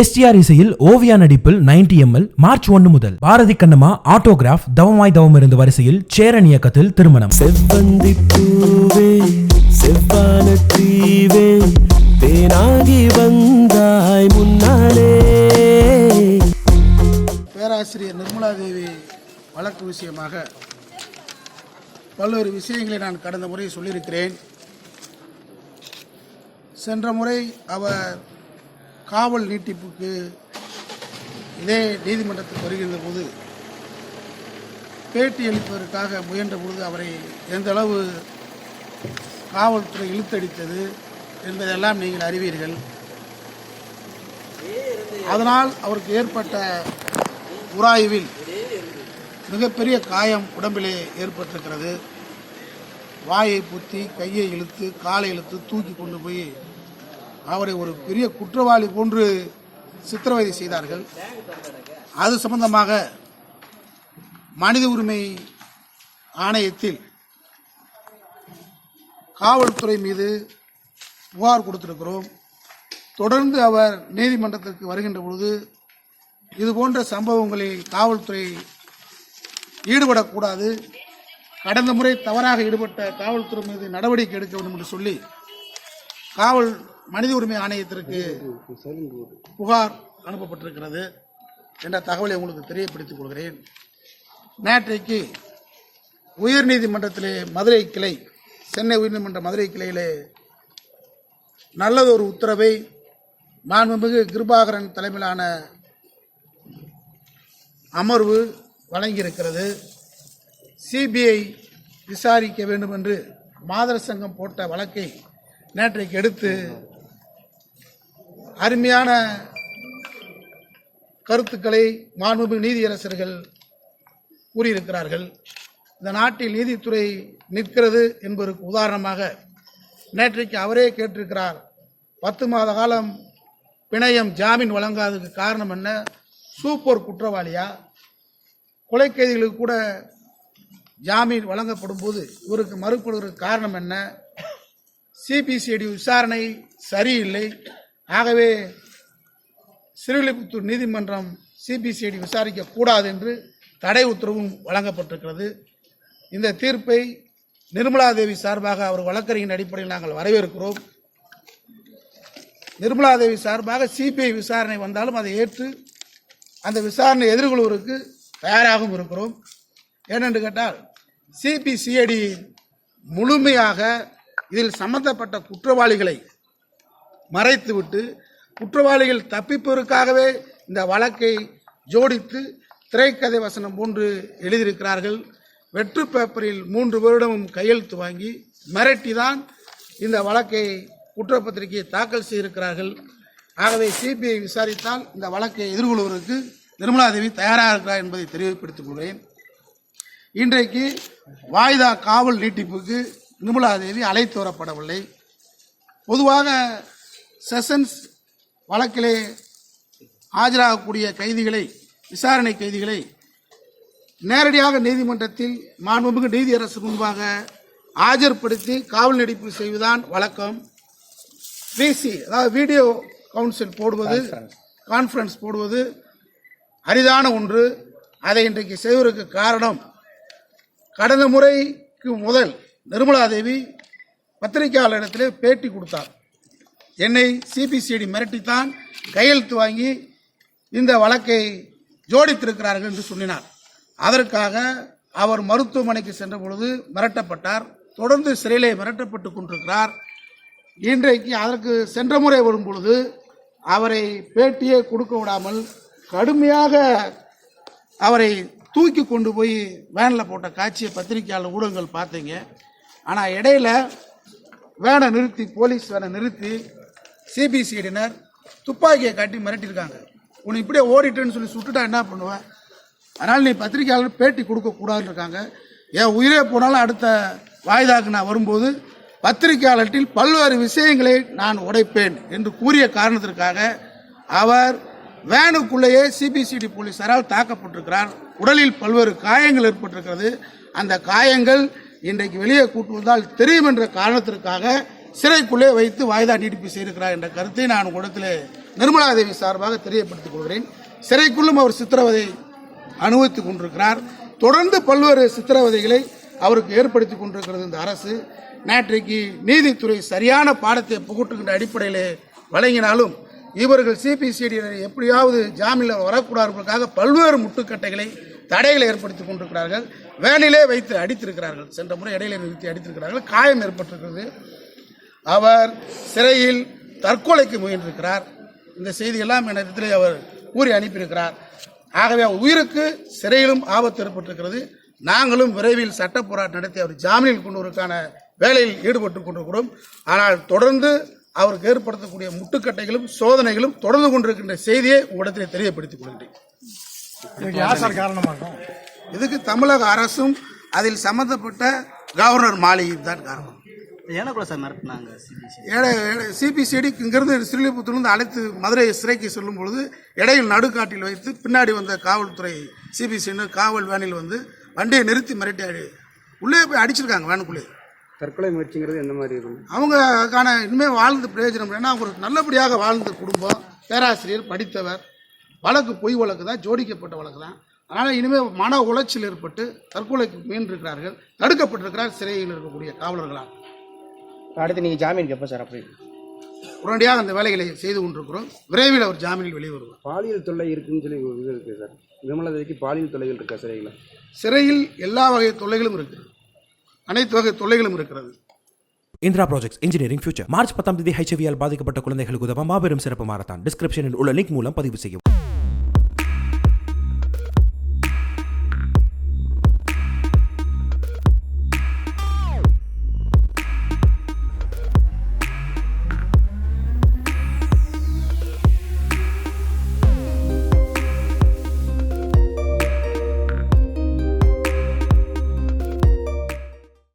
STR இசையில் ஓவியா நடிப்பில் 90 ML March ஒன்று முதல். பாரதி கண்ணம்மா ஆட்டோகிராஃப் தவமாய் தவம் இருந்த வரிசையில் சேரன் இயக்கத்தில் திருமணம். செவ்வந்தி பூவே செவ்வான தீவே தேனாகி வந்தாய் முன்னாலே. பேராசிரியர் நிர்மலா தேவி வழக்கு விஷயமாக பல்வேறு விஷயங்களை நான் கடந்த முறை சொல்லியிருக்கிறேன். சென்ற முறை அவர் காவல் நீட்டிப்புக்கு இதே நீதிமன்றத்துக்கு வருகின்ற போது பேட்டி அளிப்பதற்காக முயன்ற பொழுது அவரை எந்த அளவு காவல்துறை இழுத்தடித்தது என்பதெல்லாம் நீங்கள் அறிவீர்கள். அதனால் அவருக்கு ஏற்பட்ட உராய்வில் மிகப்பெரிய காயம் உடம்பிலே ஏற்பட்டிருக்கிறது. வாயை புத்தி கையை இழுத்து காலை இழுத்து தூக்கி கொண்டு போய் அவரை ஒரு பெரிய குற்றவாளி போன்று சித்திரவதை செய்தார்கள். அது சம்பந்தமாக மனித உரிமை ஆணையத்தில் காவல்துறை மீது புகார் கொடுத்திருக்கிறோம். தொடர்ந்து அவர் நீதிமன்றத்திற்கு வருகின்ற பொழுது இது போன்ற சம்பவங்களில் காவல்துறை ஈடுபடக்கூடாது கடந்த முறை தவறாக ஈடுபட்ட காவல்துறை மீது நடவடிக்கை எடுக்க வேண்டும் என்று சொல்லி காவல் மனித உரிமை ஆணையத்திற்கு புகார் அனுப்பப்பட்டிருக்கிறது என்ற தகவலை உங்களுக்கு தெரியப்படுத்திக் கொள்கிறேன். நேற்றைக்கு உயர்நீதிமன்றத்திலே மதுரை கிளை சென்னை உயர்நீதிமன்ற மதுரை கிளையிலே நல்லதொரு உத்தரவை மாண்புமிகு கிருபாகரன் தலைமையிலான அமர்வு வழங்கியிருக்கிறது. சிபிஐ விசாரிக்க வேண்டும் என்று மாதர் சங்கம் போட்ட வழக்கை நேற்றைக்கு எடுத்து அருமையான கருத்துக்களை மாண்புமிகு நீதியரசர்கள் கூறியிருக்கிறார்கள். இந்த நாட்டில் நீதித்துறை நிற்கிறது என்பதற்கு உதாரணமாக நேற்றைக்கு அவரே கேட்டிருக்கிறார் பத்து மாத காலம் பிணையம் ஜாமீன் வழங்காததுக்கு காரணம் என்ன? சூப்பர் குற்றவாளியா? கொலைக்கைதிகளுக்கு கூட ஜாமீன் வழங்கப்படும் போது இவருக்கு மறுப்படுவதற்கு காரணம் என்ன? சிபிசிஐடி விசாரணை சரியில்லை. ஆகவே சிறுவில்லிபுத்தூர் நீதிமன்றம் சிபிசிஐடி விசாரிக்க கூடாது என்று தடை உத்தரவும் வழங்கப்பட்டிருக்கிறது. இந்த தீர்ப்பை நிர்மலா தேவி சார்பாக அவர் வழக்கறிஞர் அடிப்படையில் நாங்கள் வரவேற்கிறோம். நிர்மலா தேவி சார்பாக சிபிஐ விசாரணை வந்தாலும் அதை ஏற்று அந்த விசாரணை எதிர்கொள்வதற்கு தயாராகவும் இருக்கிறோம். ஏனென்று கேட்டால் சிபிசிஐடி முழுமையாக இதில் சம்பந்தப்பட்ட குற்றவாளிகளை மறைத்துவிட்டு குற்றவாளிகள் தப்பிப்பதற்காகவே இந்த வழக்கை ஜோடித்து திரைக்கதை வசனம் போன்று எழுதியிருக்கிறார்கள். வெற்று பேப்பரில் மூன்று வருடமும் கையெழுத்து வாங்கி மிரட்டிதான் இந்த வழக்கை குற்றப்பத்திரிகையை தாக்கல் செய்திருக்கிறார்கள். ஆகவே சிபிஐ விசாரித்தால் இந்த வழக்கை எதிர்கொள்வதற்கு நிர்மலா தேவி தயாராக இருக்கிறார் என்பதை தெரியப்படுத்திக் கொள்கிறேன். இன்றைக்கு வாய்தா காவல் நீட்டிப்புக்கு நிர்மலா தேவி அழைத்து வரப்படவில்லை பொதுவாக செஷன்ஸ் வழக்கிலே ஆஜராகக்கூடிய கைதிகளை விசாரணை கைதிகளை நேரடியாக நீதிமன்றத்தில் மாண்புமிகு நீதியரசு முன்பாக ஆஜர்படுத்தி காவல் நடிப்பு செய்வதுதான் வழக்கம். விசி அதாவது வீடியோ கவுன்சில் போடுவது கான்ஃபரன்ஸ் போடுவது அரிதான ஒன்று. அதை இன்றைக்கு செய்வதற்கு காரணம் கடந்த முறைக்கு முதல் நிர்மலா தேவி பத்திரிகையாளரிடத்திலே பேட்டி கொடுத்தார். என்னை சிபிசிஐடி மிரட்டித்தான் கையெழுத்து வாங்கி இந்த வழக்கை ஜோடித்திருக்கிறார்கள் என்று சொன்னினார். அதற்காக அவர் மருத்துவமனைக்கு சென்ற பொழுது மிரட்டப்பட்டார். தொடர்ந்து சிறையிலே மிரட்டப்பட்டு கொண்டிருக்கிறார். இன்றைக்கு அதற்கு சென்ற முறை வரும் பொழுது அவரை பேட்டியே கொடுக்க விடாமல் கடுமையாக அவரை தூக்கி கொண்டு போய் வேனில் போட்ட காட்சியை பத்திரிகையாளர் ஊடகங்கள் பார்த்தீங்க. ஆனால் இடையில வேனை நிறுத்தி போலீஸ் வேனை நிறுத்தி சிபிசிடினர் துப்பாக்கியை காட்டி மிரட்டியிருக்காங்க. உன்னை இப்படியே ஓடிட்டேன்னு சொல்லி சுட்டுட்டா என்ன பண்ணுவேன்? அதனால் நீ பத்திரிகையாளர் பேட்டி கொடுக்கக்கூடாதுன்னு இருக்காங்க. என் உயிரே போனாலும் அடுத்த வாய்தாக்கு நான் வரும்போது பத்திரிகையாளர்களில் பல்வேறு விஷயங்களை நான் உடைப்பேன் என்று கூறிய காரணத்திற்காக அவர் வேனுக்குள்ளேயே சிபிசிடி போலீசாரால் தாக்கப்பட்டிருக்கிறார். உடலில் பல்வேறு காயங்கள் ஏற்பட்டிருக்கிறது. அந்த காயங்கள் இன்றைக்கு வெளியே கூட்டுவதால் தெரியும் என்ற காரணத்திற்காக சிறைக்குள்ளே வைத்து வாய்தா நீட்டிப்பு செய்திருக்கிறார் என்ற கருத்தை நான் உங்களிடத்தில் நிர்மலா தேவி சார்பாக தெரியப்படுத்திக் கொள்கிறேன். சிறைக்குள்ளும் அவர் சித்திரவதை அனுபவித்துக் கொண்டிருக்கிறார். தொடர்ந்து பல்வேறு சித்திரவதைகளை அவருக்கு ஏற்படுத்தி கொண்டிருக்கிறது இந்த அரசு. நேற்றைக்கு நீதித்துறை சரியான பாடத்தை புகட்டுகின்ற அடிப்படையிலே வழங்கினாலும் இவர்கள் சிபிசிடியினர் எப்படியாவது ஜாமீனில் வரக்கூடாதுக்காக பல்வேறு முட்டுக்கட்டைகளை தடைகளை ஏற்படுத்தி கொண்டிருக்கிறார்கள். வேனிலே வைத்து அடித்திருக்கிறார்கள். சென்ற முறை இடையிலே நிறுத்தி அடித்திருக்கிறார்கள். காயம் ஏற்பட்டிருக்கிறது. அவர் சிறையில் தற்கொலைக்கு முயன்றிருக்கிறார். இந்த செய்தியெல்லாம் என்னிடத்திலே அவர் கூறி அனுப்பியிருக்கிறார். ஆகவே அவர் உயிருக்கு சிறையிலும் ஆபத்து ஏற்பட்டிருக்கிறது. நாங்களும் விரைவில் சட்ட போராட்டம் நடத்தி அவர் ஜாமீனில் கொண்டு வருவதற்கான வேலையில் ஈடுபட்டு கொண்டிருக்கிறோம். ஆனால் தொடர்ந்து அவருக்கு ஏற்படுத்தக்கூடிய முட்டுக்கட்டைகளும் சோதனைகளும் தொடர்ந்து கொண்டிருக்கின்ற செய்தியை உங்களிடத்தில் தெரியப்படுத்திக் கொள்கிறேன். இதுக்கு யார் சார் காரணமா இருக்கும் இதுக்கு தமிழக அரசும் அதில் சம்பந்தப்பட்ட கவர்னர் மாளிகையும் தான் காரணம். ஏனக்குள்ள சார் மிரட்டினாங்க சிபிசி. ஏழை சிபிசிடி இங்கிருந்து ஸ்ரீலிபுத்தூர்லேருந்து அழைத்து மதுரை சிறைக்கு செல்லும் பொழுது இடையில் நடுக்காட்டில் வைத்து பின்னாடி வந்த காவல்துறை சிபிசின்னு காவல் வேனில் வந்து வண்டியை நிறுத்தி மிரட்டி உள்ளே போய் அடிச்சிருக்காங்க வேனுக்குள்ளே. தற்கொலை முயற்சிங்கிறது எந்த மாதிரி இருக்கும்? அவங்களுக்கான இனிமேல் வாழ்ந்து பிரயோஜனம் ஏன்னா ஒரு நல்லபடியாக வாழ்ந்த குடும்பம் பேராசிரியர் படித்தவர் வழக்கு பொய் வழக்கு தான் ஜோடிக்கப்பட்ட வழக்கு தான். அதனால் இனிமேல் மன உளைச்சல் ஏற்பட்டு தற்கொலைக்கு முயன்றிருக்கிறார்கள் தடுக்கப்பட்டிருக்கிறார் சிறையில் இருக்கக்கூடிய காவலர்களால். அடுத்து நீங்க ஜாமீனுக்கு எப்போ சார் அப்படி? உடனடியாக அந்த வேலைகளை செய்து கொண்டிருக்கிறோம். விரைவில் அவர் ஜாமீனில் வெளியே வருவார் பாலியல் தொல்லை இருக்குன்னு சொல்லி இது இருக்கு சார். விமலதேவிக்கு பாலியல் தொல்லைகள் இருக்கா சிறையில்? சிறையில் எல்லா வகை தொல்லைகளும் இருக்கிறது அனைத்து வகை தொல்லைகளும் இருக்கிறது. Indira projects engineering future March பத்தாம் தேதி ஹெச்ஐவியால் பாதிக்கப்பட்ட குழந்தைகளுக்கு உதவ மாபெரும் சிறப்பு மாரத்தான். டிஸ்கிரிப்ஷனில் உள்ள லிங்க் மூலம் பதிவு செய்யும்